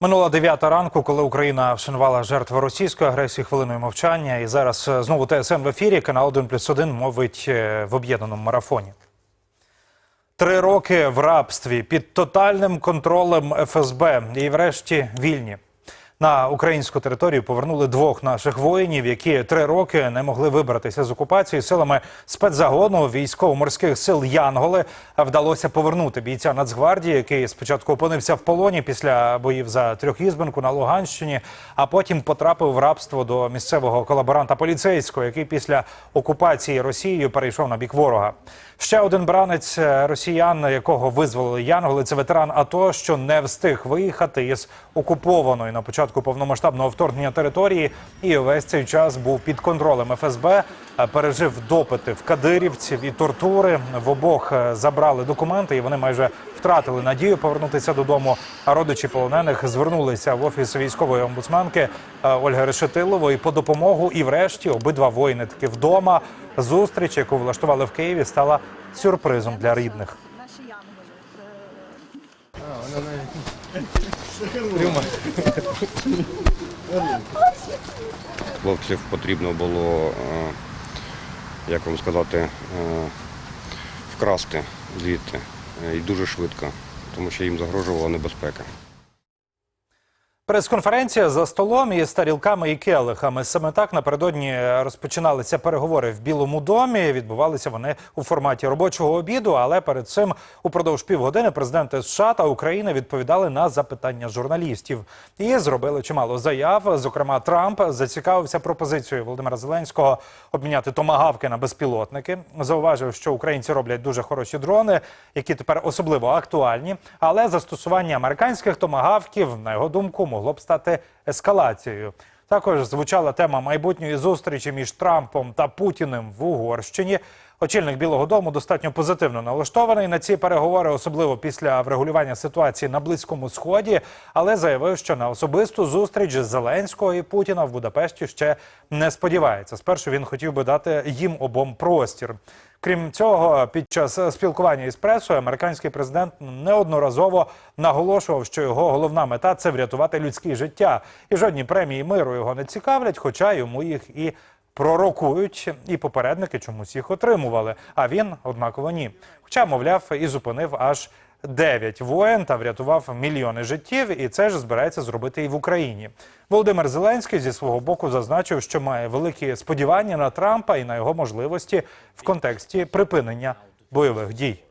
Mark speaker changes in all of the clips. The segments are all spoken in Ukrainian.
Speaker 1: Минула дев'ята ранку, коли Україна вшанувала жертви російської агресії хвилиною мовчання. І зараз е, знову ТСН в ефірі. Канал 1 плюс 1 мовить е, в об'єднаному марафоні. Три роки в рабстві під тотальним контролем ФСБ і врешті вільні. На українську територію повернули двох наших воїнів, які три роки не могли вибратися з окупації силами спецзагону військово-морських сил Янголи. Вдалося повернути бійця Нацгвардії, який спочатку опинився в полоні після боїв за трьохізбинку на Луганщині, а потім потрапив в рабство до місцевого колаборанта поліцейського, який після окупації Росією перейшов на бік ворога. Ще один бранець е, росіян, якого визволили Янголи, це ветеран АТО, що не встиг виїхати із окупованої на початку повномасштабного вторгнення території, і весь цей час був під контролем ФСБ. е, Пережив допити в кадирівців і тортури. В обох е, забрали документи, і вони майже втратили надію повернутися додому. А родичі полонених звернулися в офіс військової омбудсменки е, Ольги Решетилової по допомогу. І, врешті, обидва воїни таки вдома. Зустріч, яку влаштували в Києві, стала сюрпризом для рідних.
Speaker 2: Хлопців потрібно було, е, як вам сказати, е, вкрасти звідти е, і дуже швидко, тому що їм загрожувала небезпека.
Speaker 1: Прес-конференція за столом із тарілками і келихами. Саме так напередодні розпочиналися переговори в Білому домі. Відбувалися вони у форматі робочого обіду. Але перед цим упродовж півгодини президенти США та України відповідали на запитання журналістів і зробили чимало заяв. Зокрема, Трамп зацікавився пропозицією Володимира Зеленського обміняти томагавки на безпілотники. Зауважив, що українці роблять дуже хороші дрони, які тепер особливо актуальні. Але застосування американських томагавків, на його думку, могло б стати ескалацією. Також звучала тема майбутньої зустрічі між Трампом та Путіним в Угорщині. Очільник Білого Дому достатньо позитивно налаштований на ці переговори, особливо після врегулювання ситуації на Близькому Сході, але заявив, що на особисту зустріч Зеленського і Путіна в Будапешті ще не сподівається. Спершу він хотів би дати їм обом простір. Крім цього, під час спілкування із пресою американський президент неодноразово наголошував, що його головна мета це врятувати людське життя, і жодні премії миру його не цікавлять, хоча йому їх і пророкують, і попередники чомусь їх отримували. А він однаково ні. Хоча, мовляв, і зупинив аж. Дев'ять воєн та врятував мільйони життів, і це ж збирається зробити і в Україні. Володимир Зеленський зі свого боку зазначив, що має великі сподівання на Трампа і на його можливості в контексті припинення бойових дій.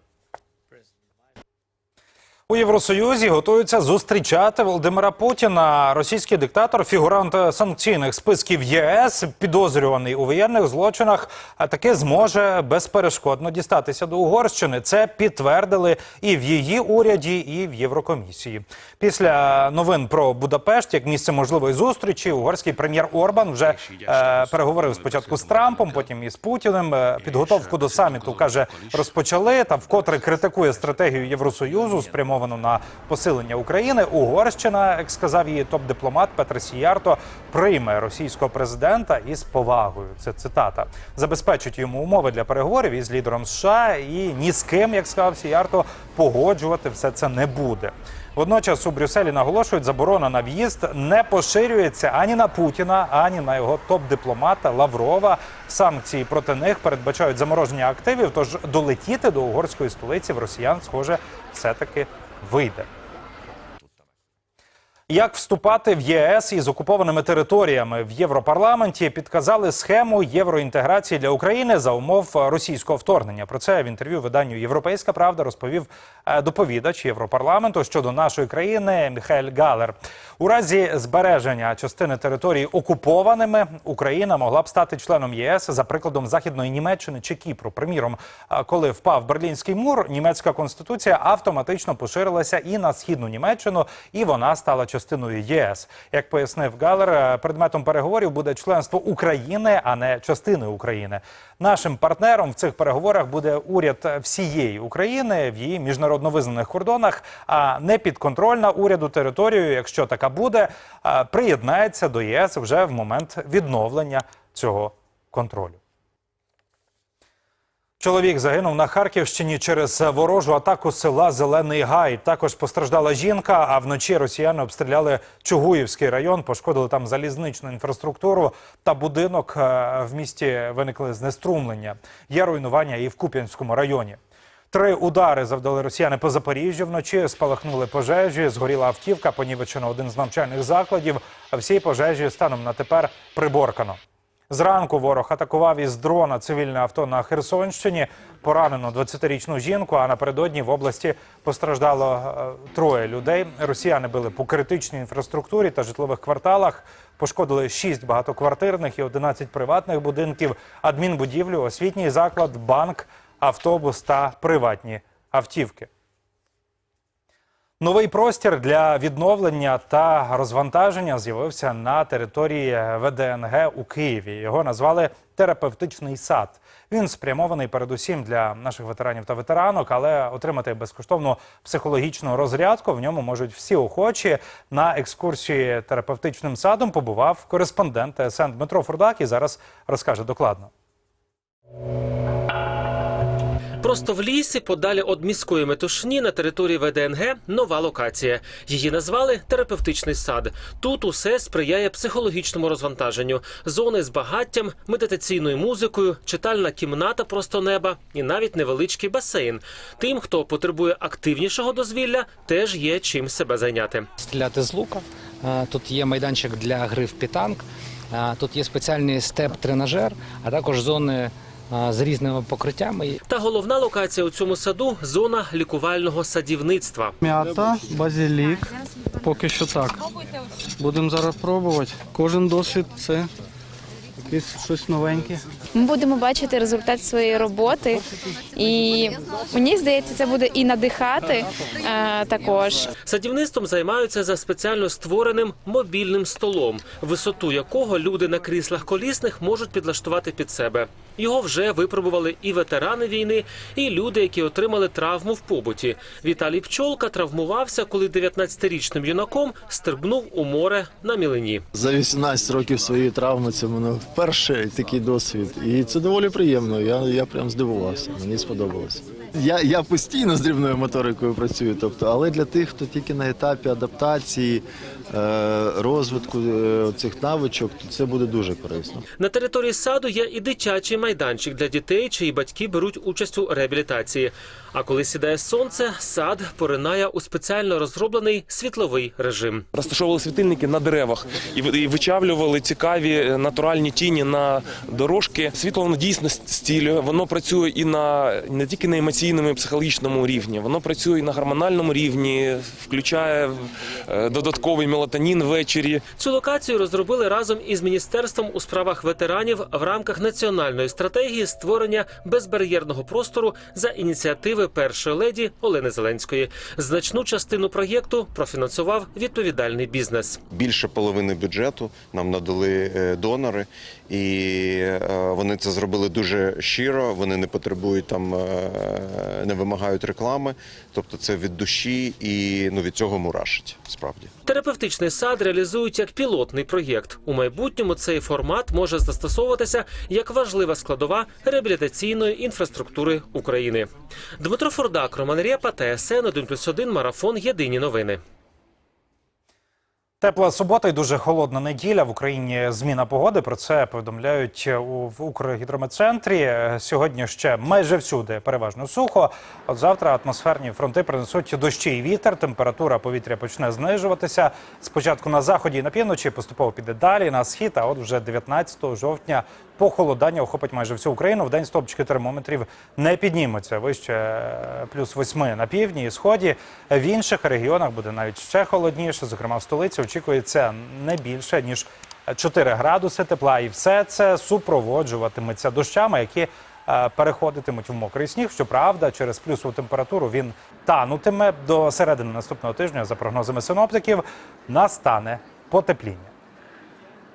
Speaker 1: У Євросоюзі готуються зустрічати Володимира Путіна. Російський диктатор, фігурант санкційних списків ЄС, підозрюваний у воєнних злочинах, а таки зможе безперешкодно дістатися до Угорщини. Це підтвердили і в її уряді, і в Єврокомісії. Після новин про Будапешт, як місце можливої зустрічі, угорський прем'єр Орбан вже е, переговорив спочатку з Трампом, потім із Путіним. Е, Підготовку до саміту каже, розпочали та вкотре критикує стратегію Євросоюзу, спрямовану на посилення України. Угорщина, як сказав її топ-дипломат Петр Сіярто, прийме російського президента із повагою. Це цитата. Забезпечить йому умови для переговорів із лідером США і ні з ким, як сказав Сіярто, погоджувати все це не буде. Водночас у Брюсселі наголошують, заборона на в'їзд не поширюється ані на Путіна, ані на його топ-дипломата Лаврова. Санкції проти них передбачають замороження активів. Тож долетіти до угорської столиці в росіян, схоже, все-таки вийде. Як вступати в ЄС із окупованими територіями в Європарламенті підказали схему євроінтеграції для України за умов російського вторгнення. Про це в інтерв'ю виданню Європейська Правда розповів е, доповідач Європарламенту щодо нашої країни Міхаель Галер. У разі збереження частини території окупованими Україна могла б стати членом ЄС за прикладом західної Німеччини чи Кіпру. Приміром, е, коли впав Берлінський мур, німецька конституція автоматично поширилася і на східну Німеччину, і вона стала частиною ЄС. Як пояснив Галер, е, предметом переговорів буде членство України, а не частини України. Нашим партнером в цих переговорах буде уряд всієї України в її міжнародно визнаних кордонах, а не підконтрольна уряду територію, якщо така буде, приєднається до ЄС вже в момент відновлення цього контролю. Чоловік загинув на Харківщині через ворожу атаку села Зелений Гай. Також постраждала жінка. А вночі росіяни обстріляли Чугуївський район, пошкодили там залізничну інфраструктуру та будинок. Е, В місті виникли знеструмлення. Є руйнування і в Куп'янському районі. Три удари завдали росіяни по Запоріжжю вночі. Спалахнули пожежі, згоріла автівка, понівечено один з навчальних закладів. Всі пожежі станом на тепер приборкано. Зранку ворог атакував із дрона цивільне авто на Херсонщині. Поранено 20-річну жінку. А напередодні в області постраждало е, троє людей. Росіяни били по критичній інфраструктурі та житлових кварталах. Пошкодили 6 багатоквартирних і 11 приватних будинків, адмінбудівлю, освітній заклад, банк, автобус та приватні автівки. Новий простір для відновлення та розвантаження з'явився на території ВДНГ у Києві. Його назвали терапевтичний сад. Він спрямований передусім для наших ветеранів та ветеранок, але отримати безкоштовну психологічну розрядку в ньому можуть всі охочі. На екскурсії терапевтичним садом побував кореспондент ТСН Дмитро Фурдак і зараз розкаже докладно.
Speaker 3: Просто в лісі, подалі від міської метушні на території ВДНГ нова локація. Її назвали терапевтичний сад. Тут усе сприяє психологічному розвантаженню. Зони з багаттям, медитаційною музикою, читальна кімната просто неба і навіть невеличкий басейн. Тим, хто потребує активнішого дозвілля, теж є чим себе зайняти.
Speaker 4: стріляти з лука. Тут є майданчик для гри в пітанк. Е, Тут є спеціальний степ-тренажер, а також зони з різними покриттями.
Speaker 3: Та головна локація у цьому саду зона лікувального садівництва.
Speaker 5: М'ята, базилік. Поки що так. Будемо зараз пробувати. Кожен досвід це якесь щось новеньке.
Speaker 6: Ми будемо бачити результат своєї роботи, і мені здається, це буде і надихати е, також.
Speaker 3: Садівництвом займаються за спеціально створеним мобільним столом, висоту якого люди на кріслах колісних можуть підлаштувати під себе. Його вже випробували і ветерани війни, і люди, які отримали травму в побуті. Віталій Пчолка травмувався, коли 19-річним юнаком стрибнув у море на мілині.
Speaker 7: За 18 років своєї травми це в мене вперше такий досвід. І це доволі приємно. Я, я прям здивувався. Мені сподобалося. Я, я постійно з дрібною моторикою працюю, тобто, але для тих, хто тільки на етапі адаптації, е, розвитку е, цих навичок, то це буде дуже корисно.
Speaker 3: На території саду є і дитячий майданчик для дітей, чиї батьки беруть участь у реабілітації. А коли сідає сонце, сад поринає у спеціально розроблений світловий режим.
Speaker 8: розташовували світильники на деревах і ви- вичавлювали цікаві е, натуральні тіні на дорожки. Світло воно дійсно стілює. Воно працює і на не тільки на емоційному і психологічному рівні, воно працює і на гормональному рівні, включає е, додатковий мелатонін ввечері.
Speaker 3: Цю локацію розробили разом із міністерством у справах ветеранів в рамках національної стратегії створення безбар'єрного простору за ініціативи першої леді Олени Зеленської. Значну частину проєкту профінансував відповідальний бізнес.
Speaker 9: більше половини бюджету нам надали е, донори, і е, вони це зробили дуже щиро. Вони не потребують там, е, не вимагають реклами. Тобто це від душі і ну від цього мурашить справді.
Speaker 3: Терапевтичний сад реалізують як пілотний проєкт. У майбутньому цей формат може застосовуватися як важлива складова реабілітаційної інфраструктури України. Дмитро Фордак, Роман Рєпа, ТСН 1+,1, Марафон. Єдині новини.
Speaker 1: Тепла субота і дуже холодна неділя. В Україні зміна погоди. Про це повідомляють у в Укргідрометцентрі. Е, Сьогодні ще майже всюди переважно сухо. От завтра атмосферні фронти принесуть дощі і вітер. Температура повітря почне знижуватися. Спочатку на заході і на півночі поступово піде далі на схід. А от вже 19 жовтня похолодання охопить майже всю Україну. В день стопчики термометрів не піднімуться вище е, плюс 8 на півдні і сході. В інших регіонах буде навіть ще холодніше. Зокрема, в столиці очікується не більше ніж 4 градуси тепла, і все це супроводжуватиметься дощами, які е, переходитимуть в мокрий сніг. Щоправда, через плюсову температуру він танутиме до середини наступного тижня. За прогнозами синоптиків, настане потепління.